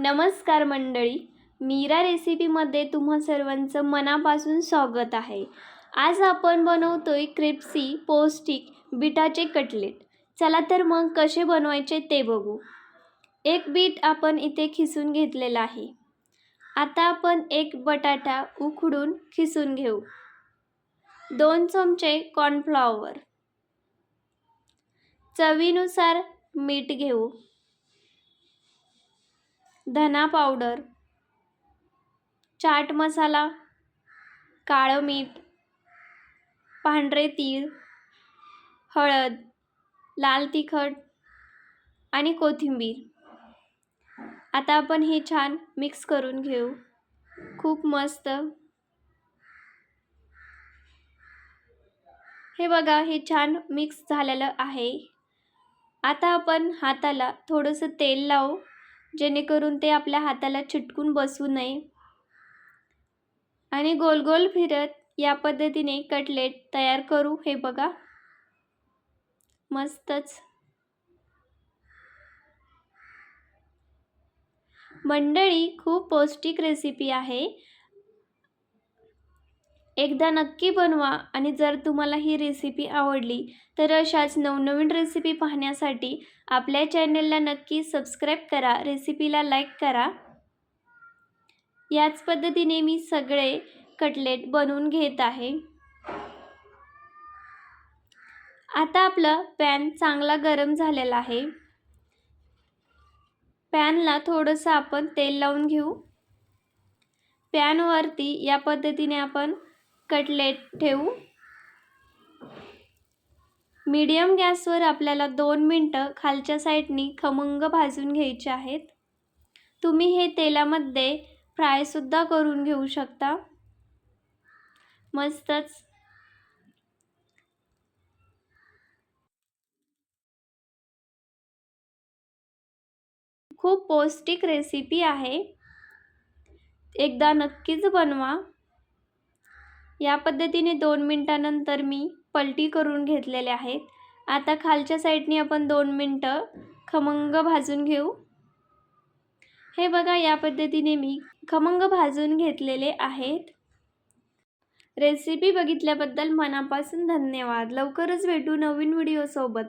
नमस्कार मंडळी मीरा रेसिपीमध्ये तुम्हा सर्वांचं मनापासून स्वागत आहे. आज आपण बनवतोय क्रिप्सी पौष्टिक बिटाचे कटलेट. चला तर मग कसे बनवायचे ते बघू. एक बीट आपण इथे खिसून घेतलेला आहे. आता आपण एक बटाटा उकडून खिसून घेऊ. दोन चमचे कॉर्नफ्लॉवर. चवीनुसार मीठ घेऊ. धना पावडर चाट मसाला काळं मीठ पांढरे तीळ हळद लाल तिखट आणि कोथिंबीर. आता आपण हे छान मिक्स करून घेऊ. खूप मस्त. हे बघा हे छान मिक्स झालेलं आहे. आता आपण हाताला थोडंसं तेल लावू. जेणेकरून ते आपल्या हाताला चिटकून बसू नये. आणि गोल गोल फिरत या पद्धतीने कटलेट तयार करू हे बघा. मस्तच. मंडळी खूप पौष्टिक रेसिपी आहे. एकदा नक्की बनवा आणि जर तुम्हाला ही रेसिपी आवडली तर अशाच नवनवीन रेसिपी पाहण्यासाठी आपल्या चॅनलला नक्की सबस्क्राईब करा रेसिपीला लाईक करा. याच पद्धतीने मी सगळे कटलेट बनवून घेत आहे. आता आपलं पॅन चांगला गरम झालेला आहे. पॅनला थोडंसं आपण तेल लावून घेऊ. पॅनवरती या पद्धतीने आपण कटलेट ठेवू. मीडियम गॅसवर आपल्याला दोन मिनटं खालच्या साईडनी खमंग भाजून घ्यायचे आहेत. तुम्ही हे तेलामध्ये फ्रायसुद्धा करून घेऊ शकता. मस्तच. खूप पौष्टिक रेसिपी आहे. एकदा नक्कीच बनवा. या पद्धतीने दोन मिनटानंतर मी पलटी करून घेतलेले आहेत. आता खालच्या साईडने आपण दोन मिनटं खमंग भाजून घेऊ. हे बघा या पद्धतीने मी खमंग भाजून घेतलेले आहेत. रेसिपी बघितल्याबद्दल मनापासून धन्यवाद. लवकरच भेटू नवीन व्हिडिओसोबत.